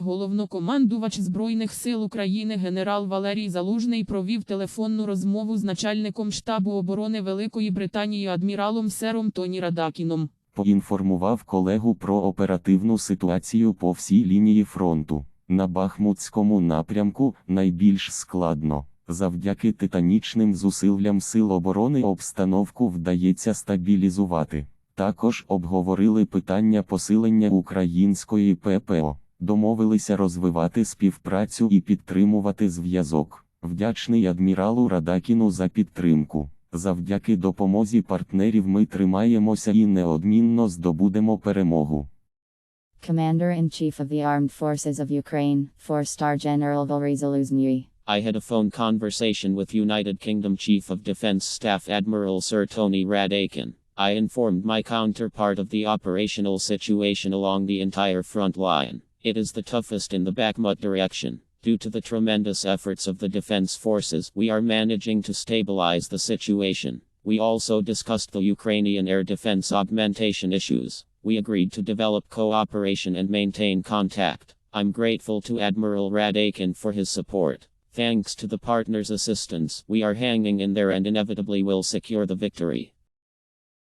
Головнокомандувач Збройних сил України генерал Валерій Залужний провів телефонну розмову з начальником штабу оборони Великої Британії адміралом Сером Тоні Радакіном. Поінформував колегу про оперативну ситуацію по всій лінії фронту. На Бахмутському напрямку найбільш складно. Завдяки титанічним зусиллям Сил оборони обстановку вдається стабілізувати. Також обговорили питання посилення української ППО. Домовилися розвивати співпрацю і підтримувати зв'язок. Вдячний адміралу Радакіну за підтримку. Завдяки допомозі партнерів ми тримаємося і неодмінно здобудемо перемогу. Commander-in-Chief of the Armed Forces of Ukraine, 4-star General Valery Zaluzny. I had a phone conversation with United Kingdom Chief of Defense Staff Admiral Sir Tony Radakin. I informed my counterpart of the operational situation along the entire front line. It is the toughest in the Bakhmut direction. Due to the tremendous efforts of the defense forces, we are managing to stabilize the situation. We also discussed the Ukrainian air defense augmentation issues. We agreed to develop cooperation and maintain contact. I'm grateful to Admiral Radakin for his support. Thanks to the partners' assistance, we are hanging in there and inevitably will secure the victory.